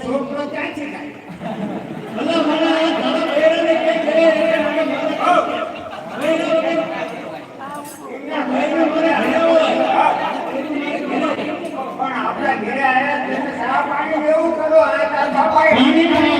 છોકરો ક્યાં છે આપણા ઘરે આવ્યા સાફ પાણી એવું કરો આ સાફ પાણી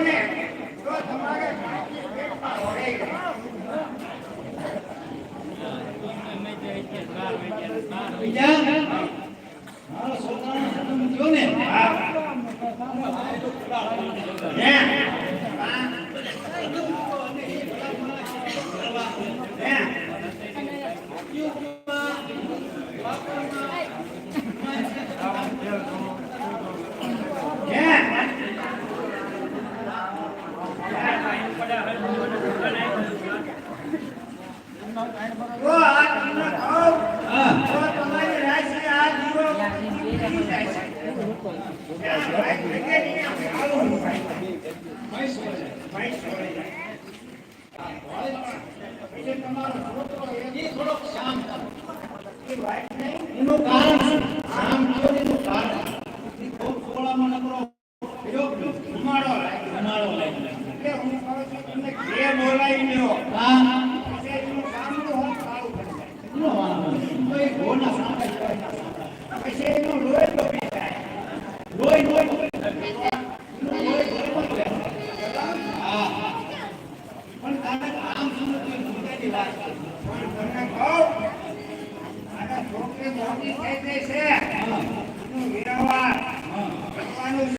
ને જો તમારે બીજા મારો સોનાનો જન્મ જો ને હા એનું કારણ આમ ચોરીનું કારણ ખૂબ સોળામાં નકરો ધુમાડો ધુમાડો બોલાવી લ્યો હા. કામ તો ની વાત તમને કહું આના છોકરી મોટી થઈ ગઈ છે